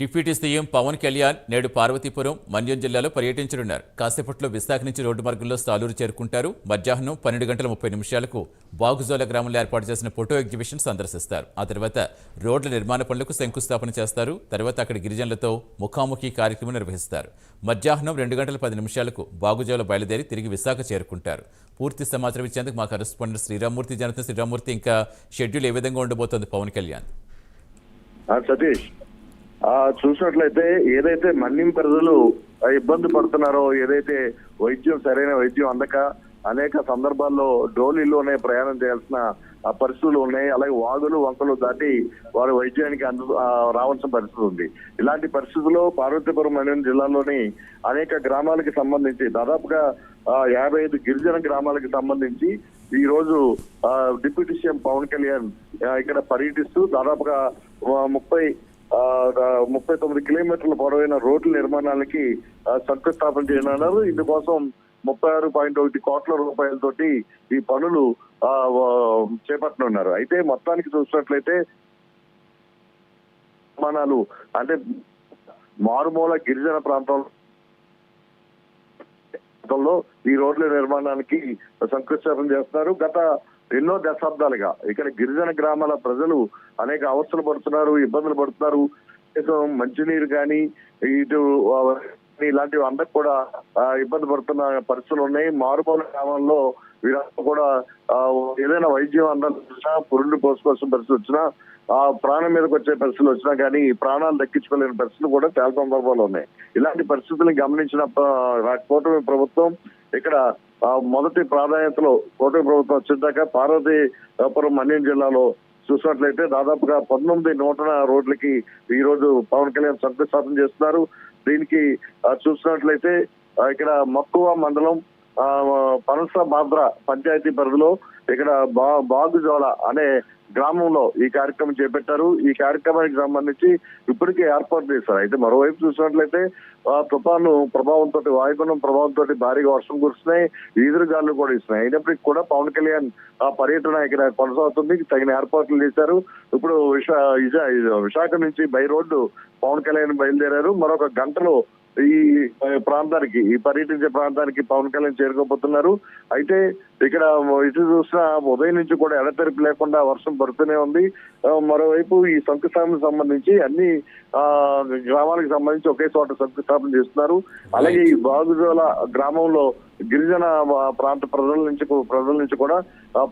Deputy CM Pawan Kalyan నేడు పార్వతీపురం మన్యం జిల్లాలో పర్యటించనున్నారు. కాసేపట్లో విశాఖ నుంచి రోడ్డు మార్గంలో సాలూరు చేరుకుంటారు. మధ్యాహ్నం పన్నెండు గంటల ముప్పై నిమిషాలకు బాగుజోల గ్రామంలో ఏర్పాటు చేసిన ఫోటో ఎగ్జిబిషన్ సందర్శిస్తారు. ఆ తర్వాత రోడ్ల నిర్మాణ పనులకు శంకుస్థాపన చేస్తారు. తర్వాత అక్కడి గిరిజనులతో ముఖాముఖి కార్యక్రమం నిర్వహిస్తారు. మధ్యాహ్నం రెండు గంటల పది నిమిషాలకు బాగుజోల బయలుదేరి తిరిగి విశాఖ చేరుకుంటారు. పూర్తి సమాచారం ఇచ్చేందుకు మా కరెస్పాండెంట్ శ్రీరామూర్తి జనత శ్రీరామూర్తి ఇంకా షెడ్యూల్ ఏ విధంగా ఉండబోతోంది పవన్ కళ్యాణ్? సతీష్ చూసినట్లయితే ఏదైతే మన్నిం ప్రజలు ఇబ్బంది పడుతున్నారో ఏదైతే వైద్యం సరైన వైద్యం అందక అనేక సందర్భాల్లో డోలీలోనే ప్రయాణం చేయాల్సిన పరిస్థితులు ఉన్నాయి. అలాగే వాగులు వంకలు దాటి వారు వైద్యానికి అందు రావాల్సిన పరిస్థితి ఉంది. ఇలాంటి పరిస్థితుల్లో పార్వతీపురం మండలం జిల్లాలోని అనేక గ్రామాలకి సంబంధించి దాదాపుగా యాభై ఐదు గిరిజన గ్రామాలకు సంబంధించి ఈ రోజు డిప్యూటీ సీఎం పవన్ కళ్యాణ్ ఇక్కడ పర్యటిస్తూ దాదాపుగా ముప్పై ముప్పై తొమ్మిది కిలోమీటర్ల పొడవైన రోడ్ల నిర్మాణాలకి శంకుస్థాపన చేయనున్నారు. ఇందుకోసం ముప్పై ఆరు పాయింట్ ఒకటి కోట్ల రూపాయలతోటి ఈ పనులు చేపట్టనున్నారు. అయితే మొత్తానికి చూసినట్లయితే నిర్మాణాలు అంటే మారుమూల గిరిజన ప్రాంతంలో ఈ రోడ్ల నిర్మాణానికి శంకుస్థాపన చేస్తున్నారు. గత ఎన్నో దశాబ్దాలుగా ఇక్కడ గిరిజన గ్రామాల ప్రజలు అనేక అవస్థలు పడుతున్నారు ఇబ్బందులు పడుతున్నారు. మంచినీరు కానీ ఇటు ఇలాంటివి అందరికి కూడా ఇబ్బంది పడుతున్న పరిస్థితులు ఉన్నాయి. మారుమూల గ్రామాల్లో వీరంతా కూడా ఏదైనా వైద్యం అందాల్సి వచ్చినా పురుళ్ళు పోసుకోవాల్సిన పరిస్థితి వచ్చినా ఆ ప్రాణం మీదకి వచ్చే పరిస్థితులు వచ్చినా కానీ ప్రాణాలు దక్కించుకోలేని పరిస్థితులు కూడా చాలా సందర్భాలు ఉన్నాయి. ఇలాంటి పరిస్థితులను గమనించిన రాకపోవటం కూటమి ప్రభుత్వం ఇక్కడ మొదటి ప్రాధాన్యతలో కూటమి ప్రభుత్వం వచ్చేదాకా పార్వతీపురం మన్యం జిల్లాలో చూసినట్లయితే దాదాపుగా పంతొమ్మిది నూతన రోడ్లకి ఈ రోజు పవన్ కళ్యాణ్ శంకుస్థాపన చేస్తున్నారు. దీనికి చూసినట్లయితే ఇక్కడ మక్కువ మండలం పనస బాద్ర పంచాయతీ పరిధిలో ఇక్కడ బా బాగుజోల అనే గ్రామంలో ఈ కార్యక్రమం చేపట్టారు. ఈ కార్యక్రమానికి సంబంధించి ఇప్పటికే ఏర్పాటు చేశారు. అయితే మరోవైపు చూసినట్లయితే తుఫాను ప్రభావంతో వాయుగుణం ప్రభావంతో భారీగా వర్షం కురుస్తున్నాయి. ఈదురుగాలు కూడా ఇస్తున్నాయి. అయినప్పటికీ కూడా పవన్ కళ్యాణ్ ఆ పర్యటన ఇక్కడ కొనసాగుతుంది. తగిన ఏర్పాట్లు చేశారు. ఇప్పుడు విశా విశా- విశాఖ నుంచి బై రోడ్డు పవన్ కళ్యాణ్ బయలుదేరారు. మరొక గంటలో ఈ ప్రాంతానికి ఈ పర్యటించే ప్రాంతానికి పవన్ కళ్యాణ్ చేరుకోబోతున్నారు. అయితే ఇక్కడ ఇటు చూసిన ఉదయం నుంచి కూడా ఎడతెరిపి లేకుండా వర్షం పడుతూనే ఉంది. మరోవైపు ఈ శంకుస్థాపనకు సంబంధించి అన్ని ఆ గ్రామాలకు సంబంధించి ఒకే చోట శంకుస్థాపన చేస్తున్నారు. అలాగే ఈ బాగుజోల గ్రామంలో గిరిజన ప్రాంత ప్రజల నుంచి ప్రజల నుంచి కూడా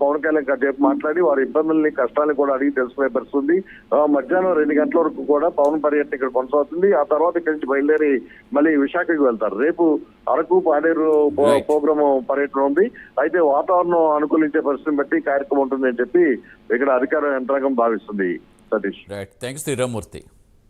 పవన్ కళ్యాణ్ కాసేపు మాట్లాడి వారి ఇబ్బందుల్ని కష్టాన్ని కూడా అడిగి తెలుసుకునే పరిస్థితి ఉంది. ఆ, మధ్యాహ్నం రెండు గంటల వరకు కూడా పవన్ పర్యటన ఇక్కడ కొనసాగుతుంది. ఆ తర్వాత ఇక్కడి నుంచి బయలుదేరి మళ్ళీ విశాఖకి వెళ్తారు. రేపు అరకు పాడేరు. ప్రోగ్రామ్ పర్యటన ఉంది. అయితే వాతావరణం అనుకూలించే పరిస్థితిని బట్టి కార్యక్రమం ఉంటుంది అని చెప్పి ఇక్కడ అధికార యంత్రాంగం భావిస్తుంది Satish. Right thank you Sriramurthy